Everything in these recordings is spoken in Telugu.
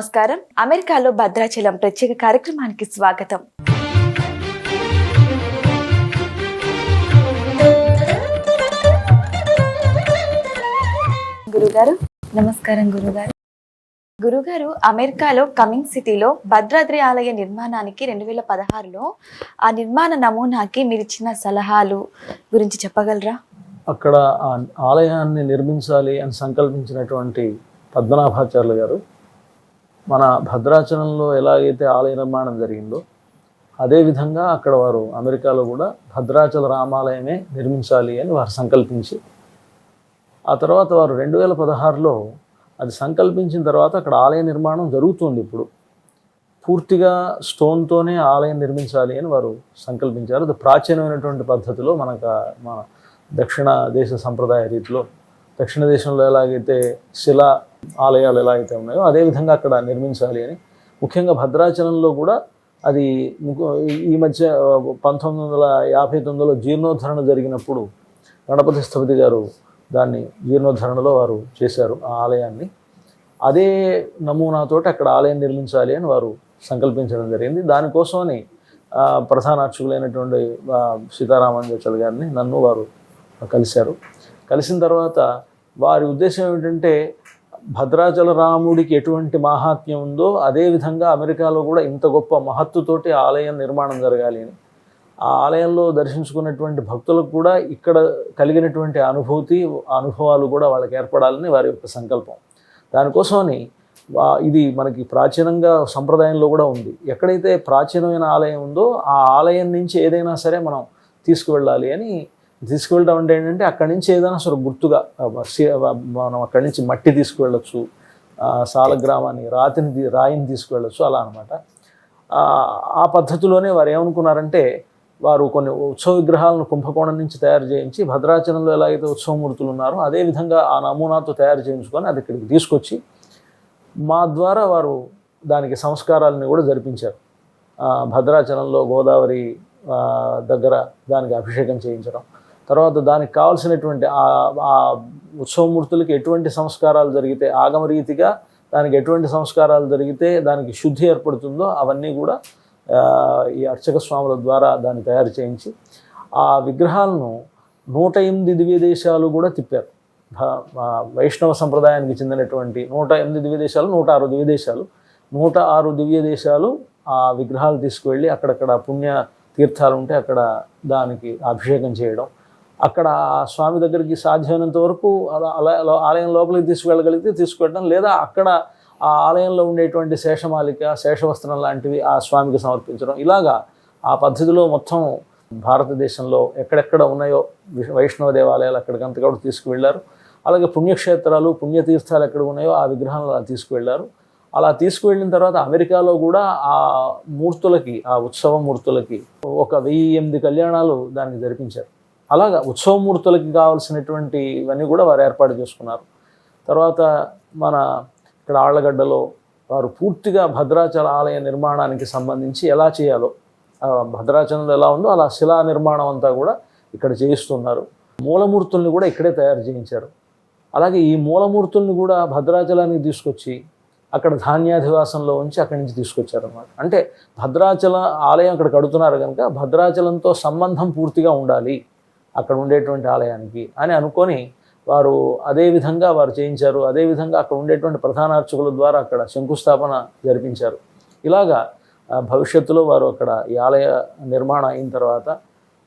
నమస్కారం. అమెరికాలో భద్రాచలం ప్రత్యేక కార్యక్రమానికి స్వాగతం. గురుగారు నమస్కారం గురుగారు. గురుగారు అమెరికాలో కమింగ్ సిటీలో భద్రాద్రి ఆలయ నిర్మాణానికి రెండు వేల పదహారులో ఆ నిర్మాణ నమూనాకి మీరు ఇచ్చిన సలహాలు గురించి చెప్పగలరా? అక్కడ ఆ ఆలయాన్ని నిర్మించాలి అని సంకల్పించినటువంటి పద్మనాభాచార్యులు గారు మన భద్రాచలంలో ఎలాగైతే ఆలయ నిర్మాణం జరిగిందో అదేవిధంగా అక్కడ వారు అమెరికాలో కూడా భద్రాచల రామాలయమే నిర్మించాలి అని వారు సంకల్పించి ఆ తర్వాత వారు రెండు వేల పదహారులో అది సంకల్పించిన తర్వాత అక్కడ ఆలయ నిర్మాణం జరుగుతుంది ఇప్పుడు. పూర్తిగా స్టోన్తోనే ఆలయం నిర్మించాలి అని వారు సంకల్పించారు. అది ప్రాచీనమైనటువంటి పద్ధతిలో మనకు మన దక్షిణ దేశ సంప్రదాయ రీతిలో దక్షిణ దేశంలో ఎలాగైతే శిలా ఆలయాలు ఎలా అయితే ఉన్నాయో అదేవిధంగా అక్కడ నిర్మించాలి అని. ముఖ్యంగా భద్రాచలంలో కూడా అది ఈ మధ్య పంతొమ్మిది వందల యాభై తొమ్మిదిలో జీర్ణోద్ధరణ జరిగినప్పుడు గణపతి స్థపతి గారు దాన్ని జీర్ణోద్ధరణలో వారు చేశారు ఆ ఆలయాన్ని. అదే నమూనాతోటి అక్కడ ఆలయం నిర్మించాలి అని వారు సంకల్పించడం జరిగింది. దానికోసమని ప్రధాన అర్చకులైనటువంటి సీతారామన్ సీతారామాంజాచల్ గారిని నన్ను వారు కలిశారు. కలిసిన తర్వాత వారి ఉద్దేశం ఏమిటంటే భద్రాచల రాముడికి ఎటువంటి మాహాత్మ్యం ఉందో అదేవిధంగా అమెరికాలో కూడా ఇంత గొప్ప మహత్తుతోటి ఆలయం నిర్మాణం జరగాలి అని. ఆ ఆలయంలో దర్శించుకున్నటువంటి భక్తులకు కూడా ఇక్కడ కలిగినటువంటి అనుభూతి అనుభవాలు కూడా వాళ్ళకి ఏర్పడాలని వారి యొక్క సంకల్పం. దానికోసమని ఇది మనకి ప్రాచీనంగా సంప్రదాయంలో కూడా ఉంది. ఎక్కడైతే ప్రాచీనమైన ఆలయం ఉందో ఆ ఆలయం నుంచి ఏదైనా సరే మనం తీసుకువెళ్ళాలి అని తీసుకువెళ్ళడం అంటే ఏంటంటే అక్కడి నుంచి ఏదైనా సరే గుర్తుగా మనం అక్కడి నుంచి మట్టి తీసుకువెళ్ళొచ్చు ఆ, సాలగ్రామాన్ని రాతిని రాయిని తీసుకువెళ్ళొచ్చు అలా అనమాట ఆ పద్ధతిలోనే వారు ఏమనుకున్నారంటే వారు కొన్ని ఉత్సవ విగ్రహాలను కుంభకోణం నుంచి తయారు చేయించి భద్రాచలంలో ఎలాగైతే ఉత్సవమూర్తులు ఉన్నారో అదేవిధంగా ఆ నమూనాతో తయారు చేయించుకొని అది ఇక్కడికి తీసుకొచ్చి మా ద్వారా వారు దానికి సంస్కారాలని కూడా జరిపించారు. భద్రాచలంలో గోదావరి దగ్గర దానికి అభిషేకం చేయించడం. తర్వాత దానికి కావాల్సినటువంటి ఆ- ఉత్సవమూర్తులకి ఎటువంటి సంస్కారాలు జరిగితే ఆగమ రీతిగా దానికి ఎటువంటి సంస్కారాలు జరిగితే దానికి శుద్ధి ఏర్పడుతుందో అవన్నీ కూడా ఈ అర్చక స్వాముల ద్వారా దాన్ని తయారు చేయించి ఆ విగ్రహాలను నూట ఎనిమిది దివ్య దేశాలు కూడా తిప్పారు. వైష్ణవ సంప్రదాయానికి చెందినటువంటి నూట ఎనిమిది దివ్య దేశాలు నూట ఆరు దివ్య దేశాలు నూట ఆరు దివ్య దేశాలు ఆ విగ్రహాలు తీసుకువెళ్ళి అక్కడక్కడ పుణ్య తీర్థాలు ఉంటే అక్కడ దానికి అభిషేకం చేయడం అక్కడ స్వామి దగ్గరికి సాధ్యమైనంత వరకు అలా అలా ఆలయం లోపలికి తీసుకువెళ్ళగలిగితే తీసుకువెళ్ళడం లేదా అక్కడ ఆ ఆలయంలో ఉండేటువంటి శేషమాలిక శేషవస్త్రం లాంటివి ఆ స్వామికి సమర్పించడం. ఇలాగా ఆ పద్ధతిలో మొత్తం భారతదేశంలో ఎక్కడెక్కడ ఉన్నాయో వైష్ణవ దేవాలయాలు అక్కడికంత కూడా తీసుకువెళ్ళారు. అలాగే పుణ్యక్షేత్రాలు పుణ్యతీర్థాలు ఎక్కడ ఉన్నాయో ఆ విగ్రహాలను అలా తీసుకువెళ్ళారు. అలా తీసుకువెళ్ళిన తర్వాత అమెరికాలో కూడా ఆ మూర్తులకి ఆ ఉత్సవ మూర్తులకి ఒక వెయ్యి ఎనిమిది కళ్యాణాలు దానికి జరిపించారు. అలాగా ఉత్సవమూర్తులకి కావాల్సినటువంటి ఇవన్నీ కూడా వారు ఏర్పాటు చేసుకున్నారు. తర్వాత మన ఇక్కడ ఆళ్ళగడ్డలో వారు పూర్తిగా భద్రాచల ఆలయ నిర్మాణానికి సంబంధించి ఎలా చేయాలో భద్రాచలంలో ఎలా ఉందో అలా శిలా నిర్మాణం అంతా కూడా ఇక్కడ చేయిస్తున్నారు. మూలమూర్తుల్ని కూడా ఇక్కడే తయారు చేయించారు. అలాగే ఈ మూలమూర్తుల్ని కూడా భద్రాచలానికి తీసుకొచ్చి అక్కడ ధాన్యాధివాసంలో ఉంచి అక్కడి నుంచి తీసుకొచ్చారు అనమాట అంటే భద్రాచల ఆలయం అక్కడ కడుతున్నారు కనుక భద్రాచలంతో సంబంధం పూర్తిగా ఉండాలి. అక్కడ ఉండేటువంటి ఆలయానికి అని అనుకొని వారు అదే విధంగా వారు చేయించారు. అదేవిధంగా అక్కడ ఉండేటువంటి ప్రధాన అర్చకుల ద్వారా అక్కడ శంకుస్థాపన జరిపించారు. ఇలాగా భవిష్యత్తులో వారు అక్కడ ఈ ఆలయ నిర్మాణం అయిన తర్వాత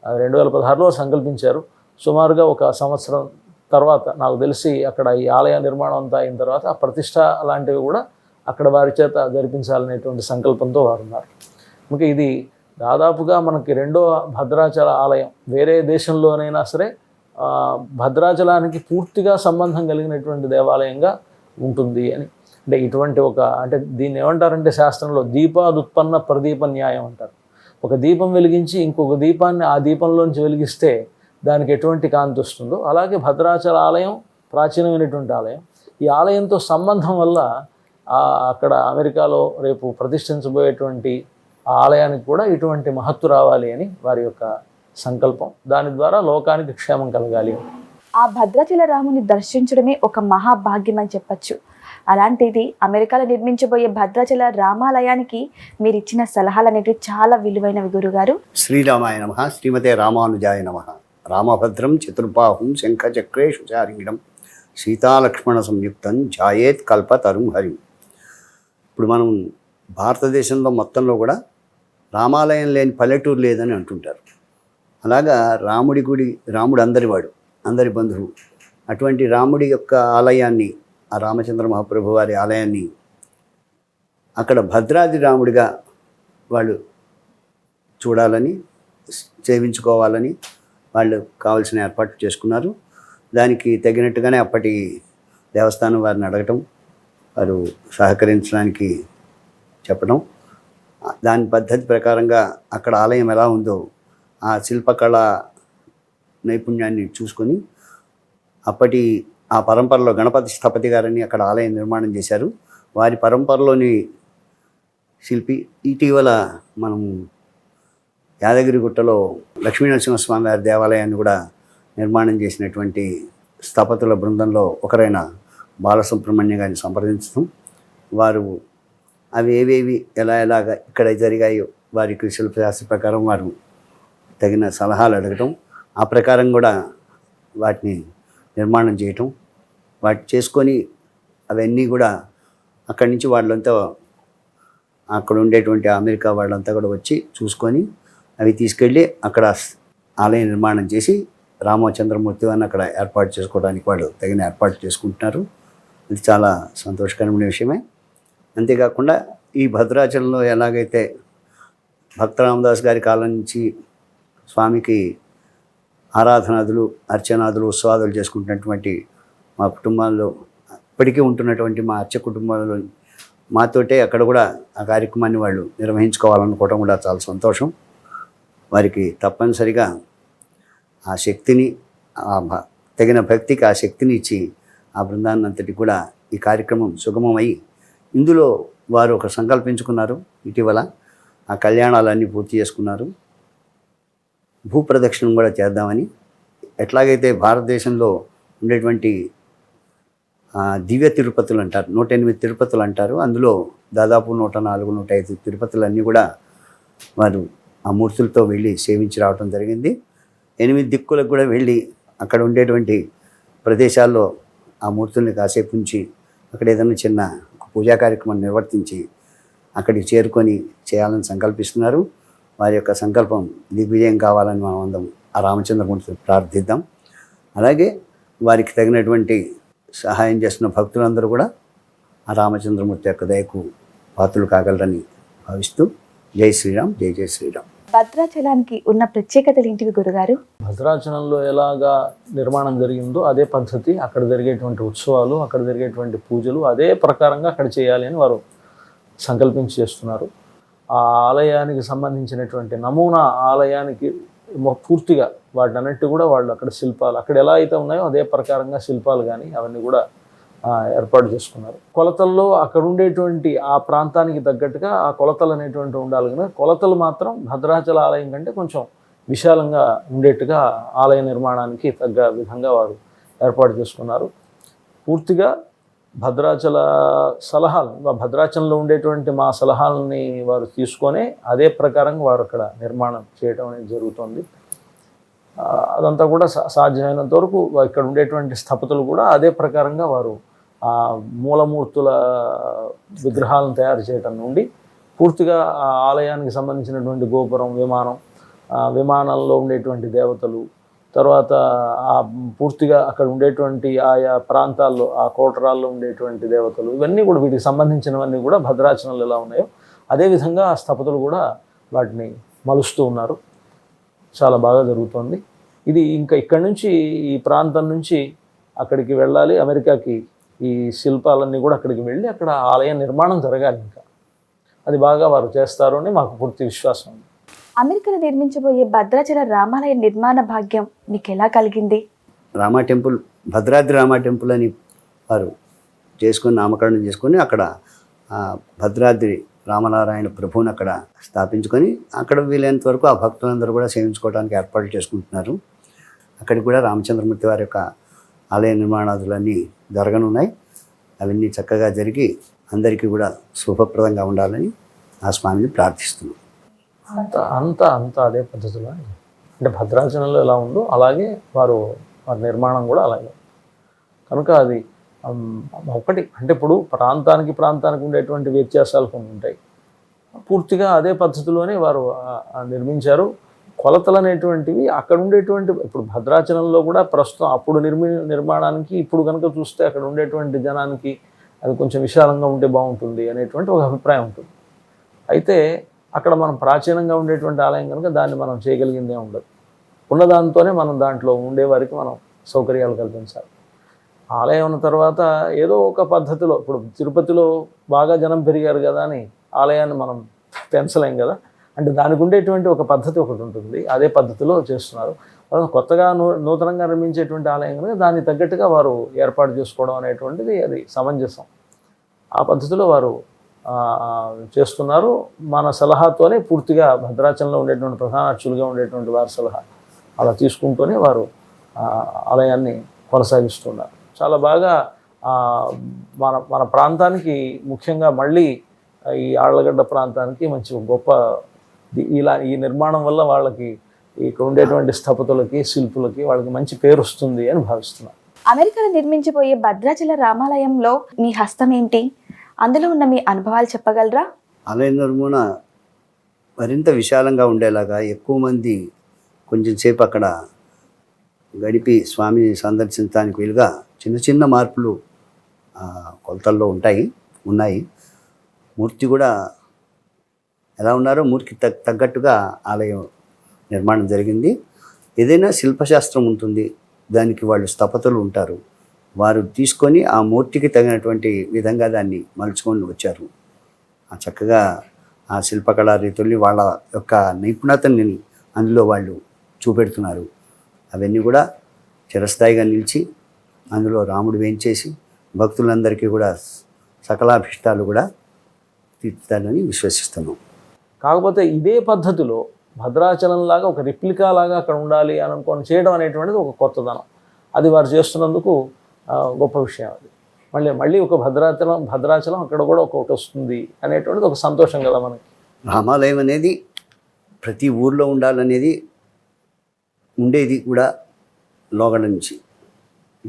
రెండు వేల పదహారులో సంకల్పించారు. సుమారుగా ఒక సంవత్సరం తర్వాత నాకు తెలిసి అక్కడ ఈ ఆలయ నిర్మాణం అంతా అయిన తర్వాత ఆ ప్రతిష్ట లాంటివి కూడా అక్కడ వారి చేత జరిపించాలనేటువంటి సంకల్పంతో వారు ఉన్నారు. ఇంకా ఇది దాదాపుగా మనకి రెండో భద్రాచల ఆలయం వేరే దేశంలోనైనా సరే భద్రాచలానికి పూర్తిగా సంబంధం కలిగినటువంటి దేవాలయంగా ఉంటుంది అని. అంటే ఇటువంటి ఒక అంటే దీన్ని ఏమంటారంటే శాస్త్రంలో దీపాదుత్పన్న ప్రదీప న్యాయం అంటారు. ఒక దీపం వెలిగించి ఇంకొక దీపాన్ని ఆ దీపంలోంచి వెలిగిస్తే దానికి ఎటువంటి కాంతి వస్తుందో అలాగే భద్రాచల ఆలయం ప్రాచీనమైనటువంటి ఆలయం. ఈ ఆలయంతో సంబంధం వల్ల అక్కడ అమెరికాలో రేపు ప్రతిష్ఠించబోయేటువంటి ఆ ఆలయానికి కూడా ఇటువంటి మహత్తు రావాలి అని వారి యొక్క సంకల్పం. దాని ద్వారా లోకానికి క్షేమం కలగాలి. ఆ భద్రాచల రాముని దర్శించడమే ఒక మహాభాగ్యం అని చెప్పచ్చు. అలాంటిది అమెరికాలో నిర్మించబోయే భద్రాచల రామాలయానికి మీరు ఇచ్చిన సలహాలు అనేవి చాలా విలువైనవి గురుగారు. శ్రీరామాయ నమ. శ్రీమతే రామానుజాయ నమ. రామభద్రం చతుర్బాహుం శంఖచక్రేషు చారింగిడం సీతాలక్ష్మణ సంయుక్తం ఛాయేత్ కల్పతరుం హరిం. ఇప్పుడు మనం భారతదేశంలో మొత్తంలో కూడా రామాలయం లేని పల్లెటూరు లేదని అంటుంటారు. అలాగా రాముడి గుడి రాముడు అందరివాడు అందరి బంధువు అటువంటి రాముడి యొక్క ఆలయాన్ని ఆ రామచంద్ర మహాప్రభు వారి ఆలయాన్ని అక్కడ భద్రాద్రి రాముడిగా వాళ్ళు చూడాలని సేవించుకోవాలని వాళ్ళు కావాల్సిన ఏర్పాట్లు చేసుకున్నారు. దానికి తగినట్టుగానే అప్పటి దేవస్థానం వారిని అడగటం వారు సహకరించడానికి చెప్పడం దాని పద్ధతి ప్రకారంగా అక్కడ ఆలయం ఎలా ఉందో ఆ శిల్పకళ నైపుణ్యాన్ని చూసుకొని అప్పటి ఆ పరంపరలో గణపతి స్థపతి గారని అక్కడ ఆలయం నిర్మాణం చేశారు. వారి పరంపరలోని శిల్పి ఇటీవల మనం యాదగిరిగుట్టలో లక్ష్మీనరసింహస్వామి వారి దేవాలయాన్ని కూడా నిర్మాణం చేసినటువంటి స్థపతుల బృందంలో ఒకరైన బాలసుబ్రహ్మణ్య గారిని సంప్రదించడం వారు అవి ఏవేవి ఎలా ఎలాగ ఇక్కడ జరిగాయో వారికి శిల్పశాస్త్ర ప్రకారం వారు తగిన సలహాలు అడగటం ఆ ప్రకారం కూడా వాటిని నిర్మాణం చేయటం వాటి చేసుకొని అవన్నీ కూడా అక్కడి నుంచి వాళ్ళంతా అక్కడ ఉండేటువంటి అమెరికా వాళ్ళంతా కూడా వచ్చి చూసుకొని అవి తీసుకెళ్ళి అక్కడ ఆలయ నిర్మాణం చేసి రామచంద్రమూర్తి అని అక్కడ ఏర్పాటు చేసుకోవడానికి వాళ్ళు తగిన ఏర్పాటు చేసుకుంటున్నారు. ఇది చాలా సంతోషకరమైన విషయమే. అంతేకాకుండా ఈ భద్రాచలంలో ఎలాగైతే భక్త రామదాస్ గారి కాలం నుంచి స్వామికి ఆరాధనాదులు అర్చనాదులు ఉత్సవాదులు చేసుకుంటున్నటువంటి మా కుటుంబాల్లో ఇప్పటికీ ఉంటున్నటువంటి మా అర్చ కుటుంబాలలో మాతోటే అక్కడ కూడా ఆ కార్యక్రమాన్ని వాళ్ళు నిర్వహించుకోవాలనుకోవడం కూడా చాలా సంతోషం. వారికి తప్పనిసరిగా ఆ శక్తిని ఆ తగిన భక్తికి ఆ శక్తిని ఇచ్చి ఆ బృందాన్నంతటి కూడా ఈ కార్యక్రమం సుగమమై ఇందులో వారు ఒక సంకల్పించుకున్నారు. ఇటీవల ఆ కళ్యాణాలన్నీ పూర్తి చేసుకున్నారు. భూప్రదక్షిణం కూడా చేద్దామని ఎట్లాగైతే భారతదేశంలో ఉండేటువంటి దివ్య తిరుపతులు అంటారు నూట ఎనిమిది తిరుపతులు అంటారు అందులో దాదాపు నూట నాలుగు నూట ఐదు తిరుపతులన్నీ కూడా వారు ఆ మూర్తులతో వెళ్ళి సేవించి రావటం జరిగింది. ఎనిమిది దిక్కులకు కూడా వెళ్ళి అక్కడ ఉండేటువంటి ప్రదేశాల్లో ఆ మూర్తుల్ని కాసేపు ఉంచి అక్కడ ఏదైనా చిన్న పూజా కార్యక్రమం నిర్వర్తించి అక్కడికి చేరుకొని చేయాలని సంకల్పిస్తున్నారు. వారి యొక్క సంకల్పం దిగ్విజయం కావాలని మనం అందం ఆ రామచంద్రమూర్తిని ప్రార్థిద్దాం. అలాగే వారికి తగినటువంటి సహాయం చేస్తున్న భక్తులందరూ కూడా ఆ రామచంద్రమూర్తి యొక్క దయకు పాత్రలు కాగలరని భావిస్తూ జై శ్రీరామ్ జై జై శ్రీరామ్. భద్రాచలానికి ఉన్న ప్రత్యేకతలు ఏంటివి గురుగారు? భద్రాచలంలో ఎలాగా నిర్మాణం జరిగిందో అదే పద్ధతి అక్కడ జరిగేటువంటి ఉత్సవాలు అక్కడ జరిగేటువంటి పూజలు అదే ప్రకారంగా అక్కడ చేయాలి అని వారు సంకల్పించి చేస్తున్నారు. ఆ ఆలయానికి సంబంధించినటువంటి నమూనా ఆలయానికి పూర్తిగా వాటినన్నిటి కూడా వాళ్ళు అక్కడ శిల్పాలు అక్కడ ఎలా అయితే ఉన్నాయో అదే ప్రకారంగా శిల్పాలు కానీ అవన్నీ కూడా ఏర్పాటు చేసుకున్నారు. కొలతల్లో అక్కడ ఉండేటువంటి ఆ ప్రాంతానికి తగ్గట్టుగా ఆ కొలతలు అనేటువంటి ఉండాలి కానీ కొలతలు మాత్రం భద్రాచల ఆలయం కంటే కొంచెం విశాలంగా ఉండేట్టుగా ఆలయ నిర్మాణానికి తగ్గ విధంగా వారు ఏర్పాటు చేసుకున్నారు. పూర్తిగా భద్రాచల సలహాలు భద్రాచలంలో ఉండేటువంటి మా సలహాలని వారు తీసుకొని అదే ప్రకారంగా వారు అక్కడ నిర్మాణం చేయడం అనేది జరుగుతుంది. అదంతా కూడా సా- సాధ్యమైనంత వరకు ఇక్కడ ఉండేటువంటి స్థపతులు కూడా అదే ప్రకారంగా వారు మూలమూర్తుల విగ్రహాలను తయారు చేయటం నుండి పూర్తిగా ఆ ఆలయానికి సంబంధించినటువంటి గోపురం విమానం విమానంలో ఉండేటువంటి దేవతలు తర్వాత ఆ పూర్తిగా అక్కడ ఉండేటువంటి ఆయా ప్రాంతాల్లో ఆ కోటరాల్లో ఉండేటువంటి దేవతలు ఇవన్నీ కూడా వీటికి సంబంధించినవన్నీ కూడా భద్రాచనలు ఎలా ఉన్నాయో అదేవిధంగా ఆ స్థపతులు కూడా వాటిని మలుస్తూ ఉన్నారు. చాలా బాగా జరుగుతోంది. ఇది ఇంకా ఇక్కడి నుంచి ఈ ప్రాంతం నుంచి అక్కడికి వెళ్ళాలి అమెరికాకి ఈ శిల్పాలన్నీ కూడా అక్కడికి వెళ్ళి అక్కడ ఆలయ నిర్మాణం జరగాలి ఇంకా. అది బాగా వారు చేస్తారు అని మాకు పూర్తి విశ్వాసం ఉంది. అమెరికాలో నిర్మించబోయే భద్రాచల రామాలయ నిర్మాణ భాగ్యం మీకు ఎలా కలిగింది? రామా టెంపుల్ భద్రాద్రి రామా టెంపుల్ అని వారు చేసుకొని నామకరణం చేసుకొని అక్కడ ఆ, భద్రాద్రి రామనారాయణ ప్రభువుని అక్కడ స్థాపించుకొని అక్కడ వీలైనంత వరకు ఆ భక్తులందరూ కూడా సేవించుకోవడానికి ఏర్పాట్లు చేసుకుంటున్నారు. అక్కడికి కూడా రామచంద్రమూర్తి వారి యొక్క ఆలయ నిర్మాణాదులన్నీ జరగనున్నాయి. అవన్నీ చక్కగా జరిగి అందరికీ కూడా శుభప్రదంగా ఉండాలని ఆ స్వామిని ప్రార్థిస్తున్నాం. అంత అంత అంత అదే పద్ధతిలో అంటే భద్రాచలంలో ఎలా ఉందో అలాగే వారు వారి నిర్మాణం కూడా అలాగే. కనుక అది ఒకటి అంటే ఇప్పుడు ప్రాంతానికి ప్రాంతానికి ఉండేటువంటి వ్యత్యాసాలు కొన్ని ఉంటాయి. పూర్తిగా అదే పద్ధతిలోనే వారు నిర్మించారు. కొలతలు అనేటువంటివి అక్కడ ఉండేటువంటి ఇప్పుడు భద్రాచలంలో కూడా ప్రస్తుతం అప్పుడు నిర్మి నిర్మాణానికి ఇప్పుడు కనుక చూస్తే అక్కడ ఉండేటువంటి జనానికి అది కొంచెం విశాలంగా ఉంటే బాగుంటుంది అనేటువంటి ఒక అభిప్రాయం ఉంటుంది. అయితే అక్కడ మనం ప్రాచీనంగా ఉండేటువంటి ఆలయం కనుక దాన్ని మనం చేయగలిగిందే ఉండదు. ఉన్నదాంతోనే మనం దాంట్లో ఉండే వారికి మనం సౌకర్యాలు కల్పించాలి. ఆలయం ఉన్న తర్వాత ఏదో ఒక పద్ధతిలో ఇప్పుడు తిరుపతిలో బాగా జనం పెరిగారు కదా అని ఆలయాన్ని మనం పెంచలేం కదా. అంటే దానికి ఉండేటువంటి ఒక పద్ధతి ఒకటి ఉంటుంది. అదే పద్ధతిలో చేస్తున్నారు. కొత్తగా నూ నూతనంగా నిర్మించేటువంటి ఆలయం కనుక దానికి తగ్గట్టుగా వారు ఏర్పాటు చేసుకోవడం అనేటువంటిది అది సమంజసం. ఆ పద్ధతిలో వారు చేస్తున్నారు. మన సలహాతోనే పూర్తిగా భద్రాచలంలో ఉండేటువంటి ప్రధాన అర్చులుగా ఉండేటువంటి వారి సలహా. అలా తీసుకుంటూనే వారు ఆలయాన్ని కొనసాగిస్తున్నారు. చాలా బాగా మన మన ప్రాంతానికి ముఖ్యంగా మళ్ళీ ఈ ఆళ్ళగడ్డ ప్రాంతానికి మంచి గొప్ప ఇలా ఈ నిర్మాణం వల్ల వాళ్ళకి ఇక్కడ ఉండేటువంటి స్థపతులకి శిల్పులకి వాళ్ళకి మంచి పేరు వస్తుంది అని భావిస్తున్నాను అమెరికాలో నిర్మించబోయే భద్రాచల రామాలయంలో మీ హస్తం ఏంటి? అందులో ఉన్న మీ అనుభవాలు చెప్పగలరా? ఆలయ నిర్మూలన మరింత విశాలంగా ఉండేలాగా ఎక్కువ మంది కొంచెం సేపు అక్కడ గడిపి స్వామిని సందర్శించడానికి వీలుగా చిన్న చిన్న మార్పులు ఆ, కొలతల్లో ఉంటాయి ఉన్నాయి. మూర్తి కూడా ఎలా ఉన్నారో మూర్తికి తగ్ తగ్గట్టుగా ఆలయం నిర్మాణం జరిగింది. ఏదైనా శిల్పశాస్త్రం ఉంటుంది దానికి వాళ్ళు స్థపతులు ఉంటారు. వారు తీసుకొని ఆ మూర్తికి తగినటువంటి విధంగా దాన్ని మలుచుకొని వచ్చారు. ఆ చక్కగా ఆ శిల్పకళా రీతుల్ని వాళ్ళ యొక్క నైపుణ్యతని అందులో వాళ్ళు చూపెడుతున్నారు. అవన్నీ కూడా చిరస్థాయిగా నిలిచి అందులో రాముడు వేంచేసి భక్తులందరికీ కూడా సకలాభిష్టాలు కూడా తీర్చుతారని విశ్వసిస్తున్నాం. కాకపోతే ఇదే పద్ధతిలో భద్రాచలం లాగా ఒక రిప్లికా లాగా అక్కడ ఉండాలి అని అనుకొని చేయడం అనేటువంటిది ఒక కొత్తదనం. అది వారు చేస్తున్నందుకు గొప్ప విషయం అది. మళ్ళీ మళ్ళీ ఒక భద్రాచలం భద్రాచలం అక్కడ కూడా ఒకటి వస్తుంది అనేటువంటిది ఒక సంతోషం కదా మనకి. రామాలయం అనేది ప్రతి ఊర్లో ఉండాలనేది ఉండేది కూడా లోగడ నుంచి.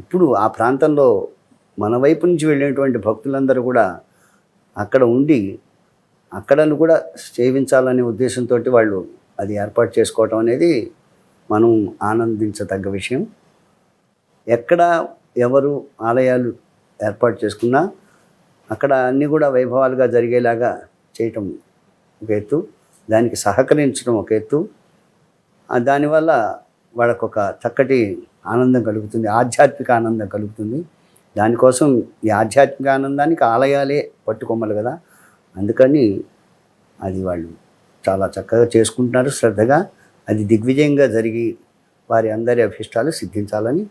ఇప్పుడు ఆ ప్రాంతంలో మన వైపు నుంచి వెళ్ళినటువంటి భక్తులందరూ కూడా అక్కడ ఉండి అక్కడను కూడా సేవించాలనే ఉద్దేశంతో వాళ్ళు అది ఏర్పాటు చేసుకోవటం అనేది మనం ఆనందించదగ్గ విషయం. ఎక్కడ ఎవరు ఆలయాలు ఏర్పాటు చేసుకున్నా అక్కడ అన్నీ కూడా వైభవాలుగా జరిగేలాగా చేయటం ఒక ఎత్తు దానికి సహకరించడం ఒక ఎత్తు. దానివల్ల వాళ్ళకు ఒక చక్కటి ఆనందం కలుగుతుంది ఆధ్యాత్మిక ఆనందం కలుగుతుంది. దానికోసం ఈ ఆధ్యాత్మిక ఆనందానికి ఆలయాలే పట్టుకొమ్మలు కదా. అందుకని అది వాళ్ళు చాలా చక్కగా చేసుకుంటున్నారు శ్రద్ధగా. అది దిగ్విజయంగా జరిగి వారి అందరి అభిష్టాలు సిద్ధించాలని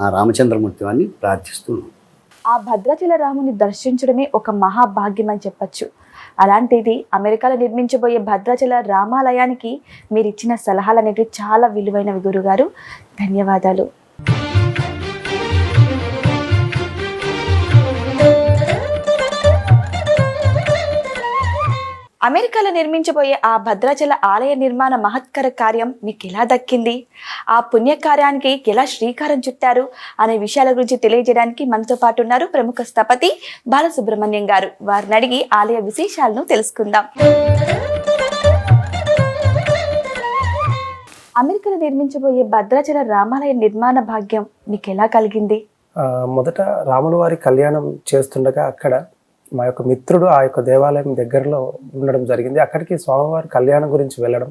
ఆ రామచంద్రమూర్తి వారిని ప్రార్థిస్తున్నాం. ఆ భద్రాచల రాముని దర్శించడమే ఒక మహాభాగ్యం అని చెప్పచ్చు. అలాంటిది అమెరికాలో నిర్మించబోయే భద్రాచల రామాలయానికి మీరు ఇచ్చిన సలహాలు అనేవి చాలా విలువైనవి గురుగారు. ధన్యవాదాలు. అమెరికాలో నిర్మించబోయే ఆ భద్రాచల ఆలయ నిర్మాణ మహత్కర కార్యం మీకు ఎలా దక్కింది? ఆ పుణ్యకార్యానికి ఎలా శ్రీకారం చుట్టారు? అనే విషయాల గురించి తెలియజేయడానికి మనతో పాటు ఉన్నారు ప్రముఖ స్థపతి బాలసుబ్రహ్మణ్యం గారు. వారిని అడిగి ఆలయ విశేషాలను తెలుసుకుందాం. అమెరికాలో నిర్మించబోయే భద్రాచల రామాలయ నిర్మాణ భాగ్యం మీకు ఎలా కలిగింది మొదట రాముల వారి కళ్యాణం చేస్తుండగా అక్కడ మా యొక్క మిత్రుడు ఆ యొక్క దేవాలయం దగ్గరలో ఉండడం జరిగింది. అక్కడికి స్వామివారి కళ్యాణం గురించి వెళ్ళడం.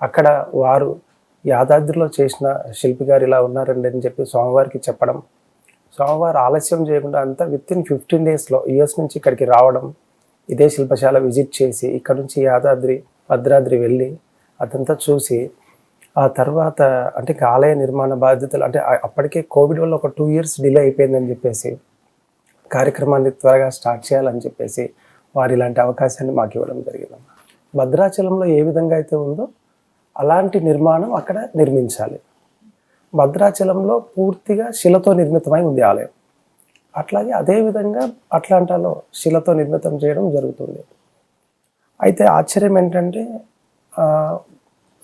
అక్కడ వారు యాదాద్రిలో చేసిన శిల్పి గారు ఇలా ఉన్నారండి అని చెప్పి స్వామివారికి చెప్పడం. స్వామివారు ఆలస్యం చేయకుండా అంతా విత్ ఇన్ ఫిఫ్టీన్ డేస్లో యుఎస్ నుంచి ఇక్కడికి రావడం. ఇదే శిల్పశాల విజిట్ చేసి ఇక్కడ నుంచి యాదాద్రి భద్రాద్రి వెళ్ళి అదంతా చూసి ఆ తర్వాత అంటే ఆలయ నిర్మాణ బాధ్యతలు అంటే అప్పటికే కోవిడ్ వల్ల ఒక టూ ఇయర్స్ డిలే అయిపోయిందని చెప్పేసి కార్యక్రమాన్ని త్వరగా స్టార్ట్ చేయాలని చెప్పేసి వారు ఇలాంటి అవకాశాన్ని మాకు ఇవ్వడం జరిగింది భద్రాచలంలో ఏ విధంగా అయితే ఉందో అలాంటి నిర్మాణం అక్కడ నిర్మించాలి. భద్రాచలంలో పూర్తిగా శిలతో నిర్మితమై ఉంది ఆలయం. అట్లాగే అదే విధంగా అట్లాంటాలో శిలతో నిర్మితం చేయడం జరుగుతుంది. అయితే ఆశ్చర్యం ఏంటంటే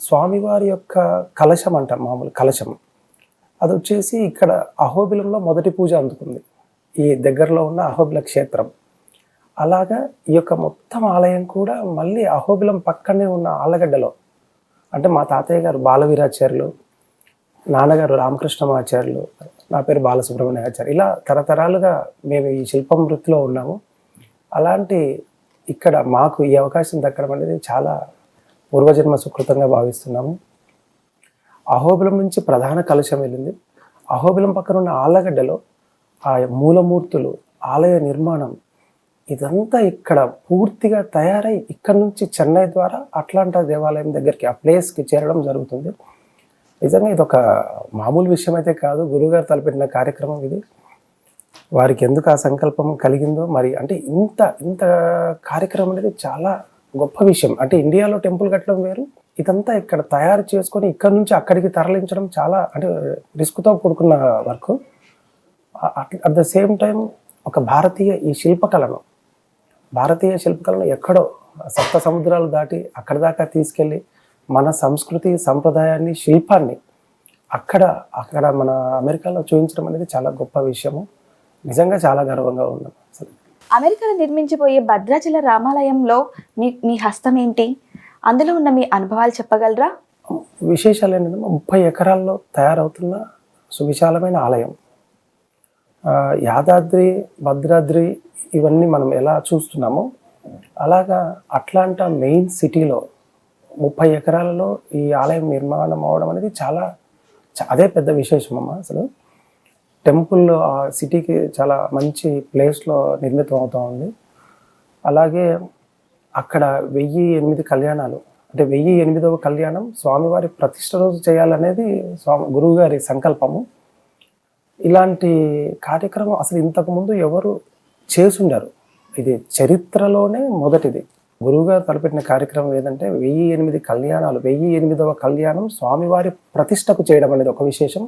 స్వామివారి యొక్క కలశం అంటాం మామూలు కలశం. అది వచ్చేసి ఇక్కడ అహోబిలంలో మొదటి పూజ అందుకుంది. ఈ దగ్గరలో ఉన్న అహోబిల క్షేత్రం. అలాగా ఈ యొక్క మొత్తం ఆలయం కూడా మళ్ళీ అహోబిలం పక్కనే ఉన్న ఆలగడ్డలో. అంటే మా తాతయ్య గారు బాలవీరాచార్యులు నాన్నగారు రామకృష్ణమాచార్యులు నా పేరు బాలసుబ్రహ్మణ్య ఆచార్య ఇలా తరతరాలుగా మేము ఈ శిల్పం వృత్తిలో ఉన్నాము. అలాంటి ఇక్కడ మాకు ఈ అవకాశం దక్కడం అనేది చాలా పూర్వజన్మ సుకృతంగా భావిస్తున్నాము. అహోబిలం నుంచి ప్రధాన కలుషం వెళ్ళింది. అహోబిలం పక్కన ఉన్న ఆళ్ళగడ్డలో ఆ మూలమూర్తులు ఆలయ నిర్మాణం ఇదంతా ఇక్కడ పూర్తిగా తయారై ఇక్కడ నుంచి చెన్నై ద్వారా అట్లాంటా దేవాలయం దగ్గరికి ఆ ప్లేస్కి చేరడం జరుగుతుంది. నిజంగా ఇది ఒక మామూలు విషయం అయితే కాదు. గురువుగారు తలపెట్టిన కార్యక్రమం ఇది. వారికి ఎందుకు ఆ సంకల్పం కలిగిందో మరి అంటే ఇంత ఇంత కార్యక్రమం అనేది చాలా గొప్ప విషయం. అంటే ఇండియాలో టెంపుల్ కట్టడం వేరు. ఇదంతా ఇక్కడ తయారు చేసుకొని ఇక్కడ నుంచి అక్కడికి తరలించడం చాలా అంటే రిస్క్తో కూడుకున్న work. At the same time ఒక భారతీయ ఈ శిల్పకళను భారతీయ శిల్పకళను ఎక్కడో సప్త సముద్రాలు దాటి అక్కడ దాకా తీసుకెళ్ళి మన సంస్కృతి సంప్రదాయాన్ని శిల్పాన్ని అక్కడ అక్కడ మన అమెరికాలో చూపించడం అనేది చాలా గొప్ప విషయము. నిజంగా చాలా గర్వంగా ఉంది. అసలు అమెరికాలో నిర్మించబోయే భద్రాచల రామాలయంలో మీ మీ హస్తం ఏంటి? అందులో ఉన్న మీ అనుభవాలు చెప్పగలరా? విశేషాలు ఏంటంటే ముప్పై ఎకరాల్లో తయారవుతున్న సువిశాలమైన ఆలయం. యాదాద్రి భద్రాద్రి ఇవన్నీ మనం ఎలా చూస్తున్నామో అలాగా అట్లాంటా మెయిన్ సిటీలో ముప్పై ఎకరాలలో ఈ ఆలయం నిర్మాణం అవడం అనేది చాలా అదే పెద్ద విశేషం అమ్మ అసలు. టెంపుల్ ఆ సిటీకి చాలా మంచి ప్లేస్లో నిర్మితం అవుతూ ఉంది. అలాగే అక్కడ వెయ్యి ఎనిమిది కళ్యాణాలు అంటే వెయ్యి ఎనిమిదవ కళ్యాణం స్వామివారి ప్రతిష్ట రోజు చేయాలనేది స్వామి గురువు గారి సంకల్పము. ఇలాంటి కార్యక్రమం అసలు ఇంతకుముందు ఎవరు చేసుండరు. ఇది చరిత్రలోనే మొదటిది. గురువుగారు తలపెట్టిన కార్యక్రమం ఏదంటే వెయ్యి ఎనిమిది కళ్యాణాలు వెయ్యి ఎనిమిదవ కళ్యాణం స్వామివారి ప్రతిష్టకు చేయడం అనేది ఒక విశేషం.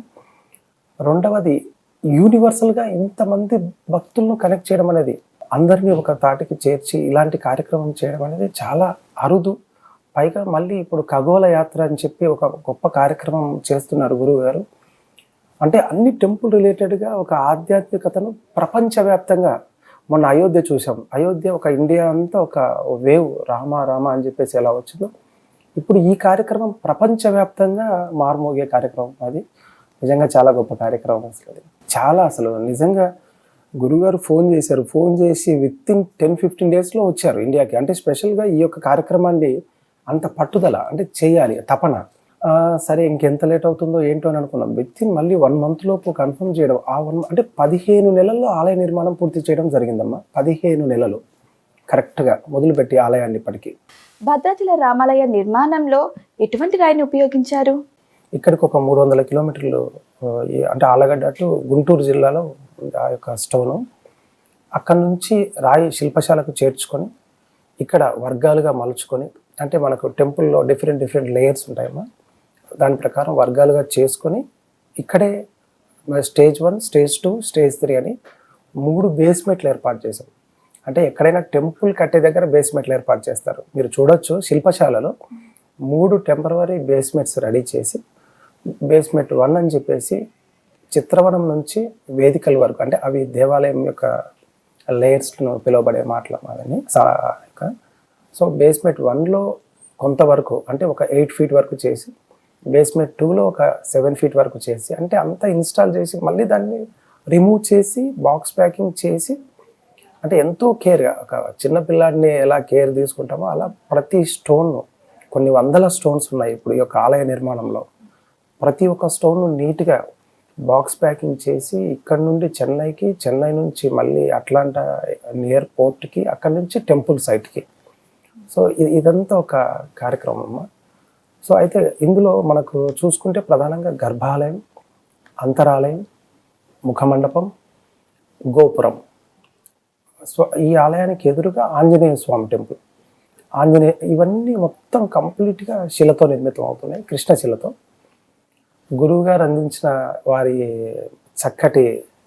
రెండవది యూనివర్సల్గా ఇంతమంది భక్తులను కనెక్ట్ చేయడం అనేది అందరినీ ఒక తాటికి చేర్చి ఇలాంటి కార్యక్రమం చేయడం అనేది చాలా అరుదు. పైగా మళ్ళీ ఇప్పుడు ఖగోళ యాత్ర అని చెప్పి ఒక గొప్ప కార్యక్రమం చేస్తున్నారు గురువుగారు అంటే అన్ని టెంపుల్ రిలేటెడ్గా ఒక ఆధ్యాత్మికతను ప్రపంచవ్యాప్తంగా మొన్న అయోధ్య చూసాం అయోధ్య ఒక ఇండియా అంతా ఒక వేవ్ రామ రామ అని చెప్పేసి ఎలా వచ్చిందో. ఇప్పుడు ఈ కార్యక్రమం ప్రపంచవ్యాప్తంగా మారుమోగే కార్యక్రమం. అది నిజంగా చాలా గొప్ప కార్యక్రమం అసలు అది. చాలా అసలు నిజంగా గురుగారు ఫోన్ చేశారు. ఫోన్ చేసి విత్ ఇన్ టెన్ ఫిఫ్టీన్ డేస్లో వచ్చారు ఇండియాకి. అంటే స్పెషల్గా ఈ యొక్క కార్యక్రమాన్ని అంత పట్టుదల అంటే చేయాలి తపన. సరే ఇంకెంత లేట్ అవుతుందో ఏంటో అని అనుకున్నాం. విత్ ఇన్ మళ్ళీ వన్ మంత్ లోపు కన్ఫర్మ్ చేయడం ఆ వన్ అంటే పదిహేను నెలల్లో ఆలయ నిర్మాణం పూర్తి చేయడం జరిగిందమ్మా. పదిహేను నెలలు. కరెక్ట్గా మొదలుపెట్టి ఆలయాన్ని ఇప్పటికీ. భద్రాచల రామాలయ నిర్మాణంలో ఎటువంటి రాయిని ఉపయోగించారు? ఇక్కడికి ఒక మూడు వందల కిలోమీటర్లు అంటే ఆలగడ్డ అటు గుంటూరు జిల్లాలో ఆ యొక్క స్టోను అక్కడ నుంచి రాయి శిల్పశాలకు చేర్చుకొని ఇక్కడ వర్గాలుగా మలుచుకొని అంటే మనకు టెంపుల్లో డిఫరెంట్ డిఫరెంట్ లేయర్స్ ఉంటాయమ్మా. దాని ప్రకారం వర్గాలుగా చేసుకొని ఇక్కడే stage one stage two stage three అని మూడు బేస్మెంట్లు ఏర్పాటు చేశాం. అంటే ఎక్కడైనా టెంపుల్ కట్టే దగ్గర బేస్మెంట్లు ఏర్పాటు చేస్తారు. మీరు చూడొచ్చు శిల్పశాలలో మూడు టెంపరవరీ బేస్మెంట్స్ రెడీ చేసి బేస్మెంట్ వన్ అని చెప్పేసి చిత్రవనం నుంచి వేదికల వరకు అంటే అవి దేవాలయం యొక్క లేయర్స్ను పిలువబడే మాటలు అవన్నీ సో బేస్మెంట్ వన్లో కొంతవరకు అంటే ఒక ఎయిట్ ఫీట్ వరకు చేసి బేస్మెంట్ టూలో ఒక సెవెన్ ఫీట్ వరకు చేసి అంటే అంతా ఇన్స్టాల్ చేసి మళ్ళీ దాన్ని రిమూవ్ చేసి బాక్స్ ప్యాకింగ్ చేసి అంటే ఎంతో కేర్గా ఒక చిన్న పిల్లాడిని ఎలా కేర్ తీసుకుంటామో అలా ప్రతి స్టోన్ కొన్ని వందల స్టోన్స్ ఉన్నాయి ఇప్పుడు ఈ యొక్క ఆలయ నిర్మాణంలో. ప్రతి ఒక్క స్టోన్ నీట్గా బాక్స్ ప్యాకింగ్ చేసి ఇక్కడ నుండి చెన్నైకి చెన్నై నుంచి మళ్ళీ అట్లాంటా నియర్ పోర్ట్కి అక్కడ నుంచి టెంపుల్ సైట్కి సో ఇదంతా ఒక కార్యక్రమం అమ్మ సో అయితే ఇందులో మనకు చూసుకుంటే ప్రధానంగా గర్భాలయం అంతరాలయం ముఖమండపం గోపురం. సో ఈ ఆలయానికి ఎదురుగా ఆంజనేయ స్వామి టెంపుల్. ఆంజనేయ ఇవన్నీ మొత్తం కంప్లీట్గా శిలతో నిర్మితం అవుతున్నాయి కృష్ణశిలతో గురువు గారు అందించిన వారి చక్కటి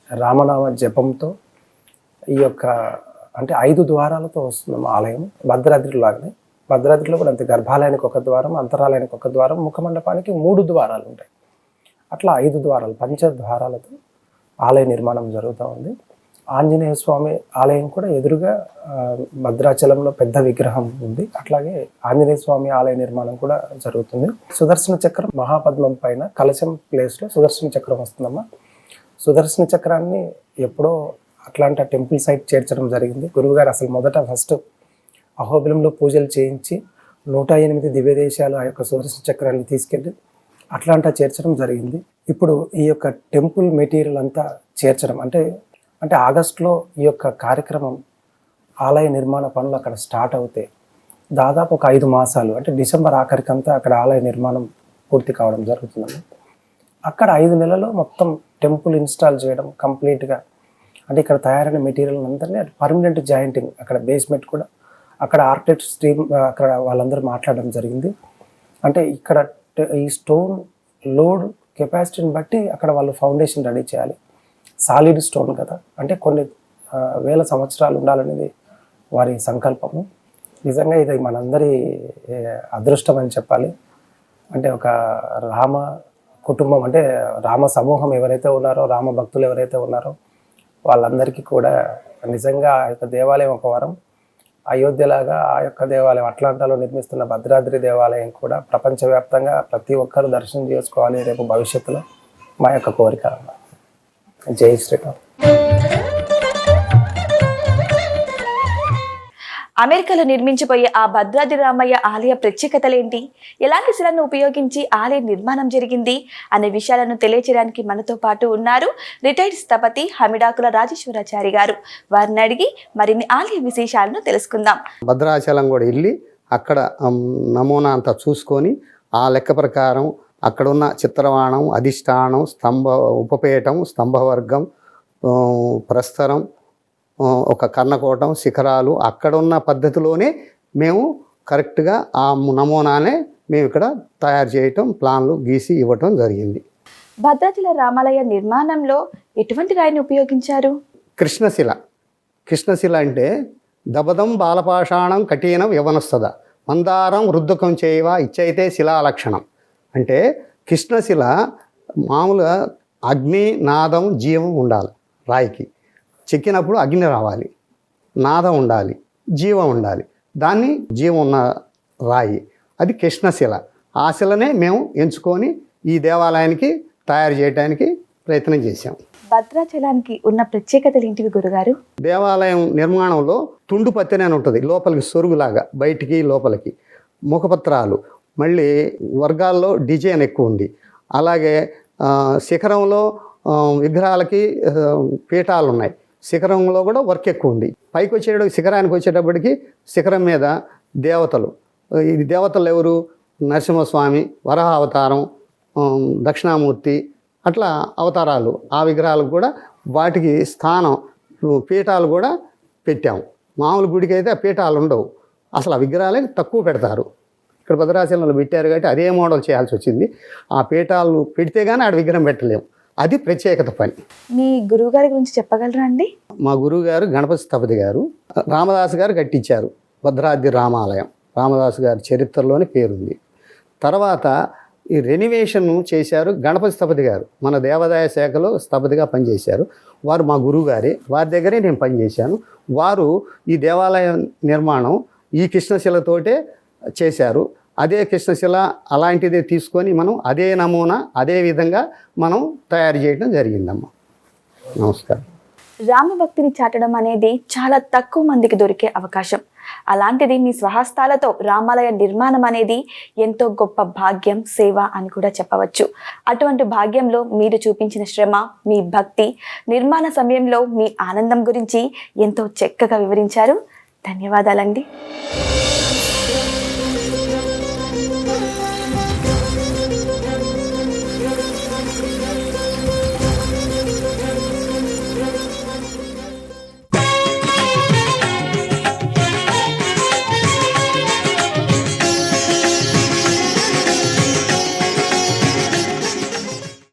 రామనామ జపంతో ఈ యొక్క అంటే ఐదు ద్వారాలతో వస్తుంది ఆలయం భద్రాద్రిలాగానే భద్రాద్రిలో కూడా అంతే. గర్భాలయానికి ఒక ద్వారం అంతరాలయానికి ఒక ద్వారం ముఖమండపానికి మూడు ద్వారాలు ఉంటాయి. అట్లా ఐదు ద్వారాలు పంచ ద్వారాలతో ఆలయ నిర్మాణం జరుగుతూ ఉంది. ఆంజనేయ స్వామి ఆలయం కూడా ఎదురుగా భద్రాచలంలో పెద్ద విగ్రహం ఉంది. అట్లాగే ఆంజనేయ స్వామి ఆలయ నిర్మాణం కూడా జరుగుతుంది. సుదర్శన చక్రం మహాపద్మం పైన కలశం ప్లేస్లో సుదర్శన చక్రం వస్తుందమ్మా. సుదర్శన చక్రాన్ని ఎప్పుడో అట్లాంటి టెంపుల్ సైట్ చేర్చడం జరిగింది. గురువుగారు అసలు మొదట ఫస్ట్ అహోబిలంలో పూజలు చేయించి నూట ఎనిమిది దివ్యదేశాలు ఆ యొక్క సుదర్శన చక్రాన్ని తీసుకెళ్ళి అట్లాంటా చేర్చడం జరిగింది. ఇప్పుడు ఈ యొక్క టెంపుల్ మెటీరియల్ అంతా చేర్చడం అంటే అంటే ఆగస్టులో ఈ యొక్క కార్యక్రమం ఆలయ నిర్మాణ పనులు అక్కడ స్టార్ట్ అవుతాయి దాదాపు ఒక ఐదు మాసాలు అంటే డిసెంబర్ ఆఖరికంతా అక్కడ ఆలయ నిర్మాణం పూర్తి కావడం జరుగుతుంది. అక్కడ ఐదు నెలల్లో మొత్తం టెంపుల్ ఇన్స్టాల్ చేయడం కంప్లీట్గా అంటే ఇక్కడ తయారైన మెటీరియల్ అందరినీ పర్మనెంట్ జాయింటింగ్ అక్కడ బేస్మెంట్ కూడా అక్కడ ఆర్కిటెక్ట్ స్ట్రీమ్ అక్కడ వాళ్ళందరూ మాట్లాడడం జరిగింది. అంటే ఇక్కడ ఈ స్టోన్ లోడ్ కెపాసిటీని బట్టి అక్కడ వాళ్ళు ఫౌండేషన్ రెడీ చేయాలి. సాలిడ్ స్టోన్ కదా. అంటే కొన్ని వేల సంవత్సరాలు ఉండాలనేది వారి సంకల్పము. నిజంగా ఇది మనందరి అదృష్టం అని చెప్పాలి. అంటే ఒక రామ కుటుంబం అంటే రామ సమూహం ఎవరైతే ఉన్నారో రామ భక్తులు ఎవరైతే ఉన్నారో వాళ్ళందరికీ కూడా నిజంగా ఆ యొక్క దేవాలయం ఒక వరం. అయోధ్యలాగా ఆ యొక్క దేవాలయం అట్లాంటాలో నిర్మిస్తున్న భద్రాద్రి దేవాలయం కూడా ప్రపంచవ్యాప్తంగా ప్రతి ఒక్కరు దర్శనం చేసుకోవాలి రేపు భవిష్యత్తులో మా యొక్క కోరిక. జై శ్రీరామ్. అమెరికాలో నిర్మించబోయే ఆ భద్రాద్రి రామయ్య ఆలయ ప్రత్యేకతలేంటి? ఎలాంటి శిలను ఉపయోగించి ఆలయ నిర్మాణం జరిగింది అనే విషయాలను తెలియచేయడానికి మనతో పాటు ఉన్నారు రిటైర్డ్ స్థపతి హమిడాకుల రాజేశ్వరాచారి గారు. వారిని అడిగి మరిన్ని ఆలయ విశేషాలను తెలుసుకుందాం. భద్రాచలం కూడా వెళ్ళి అక్కడ నమూనా అంతా చూసుకొని ఆ లెక్క ప్రకారం అక్కడ ఉన్న చిత్రవాణం అధిష్టానం స్తంభ ఉపపేటం స్తంభవర్గం ప్రస్తరం ఒక కర్ణకోటం శిఖరాలు అక్కడ ఉన్న పద్ధతిలోనే మేము కరెక్ట్గా ఆ నమూనానే మేము ఇక్కడ తయారు చేయటం ప్లాన్లు గీసి ఇవ్వటం జరిగింది. భద్రాచల రామాలయ నిర్మాణంలో ఎటువంటి రాయిని ఉపయోగించారు? కృష్ణశిల. కృష్ణశిల అంటే దబదం బాలపాషాణం కఠినం యవనస్తద. మందారం రుద్దుకం చేయవ ఇచ్చైతే శిలాలక్షణం. అంటే కృష్ణశిల మామూలుగా అగ్ని నాదం జీవం ఉండాలి రాయికి. చెక్కినప్పుడు అగ్ని రావాలి. నాదం ఉండాలి. జీవం ఉండాలి. దాన్ని జీవం ఉన్న రాయి. అది కృష్ణశిల. ఆ శిలనే మేము ఎంచుకొని ఈ దేవాలయానికి తయారు చేయడానికి ప్రయత్నం చేశాం. భద్రాచలానికి ఉన్న ప్రత్యేకతలు ఏంటివి గురుగారు? దేవాలయం నిర్మాణంలో తుండు పత్తిని అని ఉంటుంది. లోపలికి సొరుగులాగా బయటికి లోపలికి. ముఖపత్రాలు. మళ్ళీ వర్గాల్లో డిజైన్ ఎక్కువ ఉంది. అలాగే శిఖరంలో విగ్రహాలకి పీఠాలు ఉన్నాయి శిఖరంలో కూడా వర్క్ ఎక్కువ ఉంది. పైకి వచ్చేటప్పుడు శిఖరానికి వచ్చేటప్పటికి శిఖరం మీద దేవతలు. ఇది దేవతలు ఎవరు? నరసింహస్వామి వరహ అవతారం దక్షిణామూర్తి అట్లా అవతారాలు. ఆ విగ్రహాలకు కూడా వాటికి స్థానం పీఠాలు కూడా పెట్టాము. మామూలు గుడికి అయితే ఆ పీఠాలు ఉండవు. అసలు ఆ విగ్రహాలే తక్కువ పెడతారు. ఇక్కడ భద్రాచలంలో పెట్టారు కాబట్టి అదే మోడల్ చేయాల్సి వచ్చింది. ఆ పీఠాలు పెడితే కానీ ఆడ విగ్రహం పెట్టలేము. అది ప్రత్యేకత పని. మీ గురువుగారి గురించి చెప్పగలరా అండి? మా గురువు గారు గణపతి స్థపతి గారు రామదాస్ గారు కట్టించారు భద్రాద్రి రామాలయం. రామదాస్ గారి చరిత్రలోని పేరుంది. తర్వాత ఈ రెనివేషన్ చేశారు గణపతి స్థపతి గారు. మన దేవాదాయ శాఖలో స్థపతిగా పనిచేశారు. వారు మా గురువు గారే వారి దగ్గరే నేను పనిచేశాను. వారు ఈ దేవాలయం నిర్మాణం ఈ కృష్ణశిలతోటే చేశారు. అదే కృష్ణశిల అలాంటిదే తీసుకొని మనం అదే నమూనా అదే విధంగా మనం తయారు చేయడం జరిగిందమ్మా. నమస్కారం. రామభక్తిని చాటడం అనేది చాలా తక్కువ మందికి దొరికే అవకాశం. అలాంటిది మీ స్వహస్తాలతో రామాలయ నిర్మాణం అనేది ఎంతో గొప్ప భాగ్యం సేవ అని కూడా చెప్పవచ్చు. అటువంటి భాగ్యంలో మీరు చూపించిన శ్రమ మీ భక్తి నిర్మాణ సమయంలో మీ ఆనందం గురించి ఎంతో చక్కగా వివరించారు. ధన్యవాదాలండి.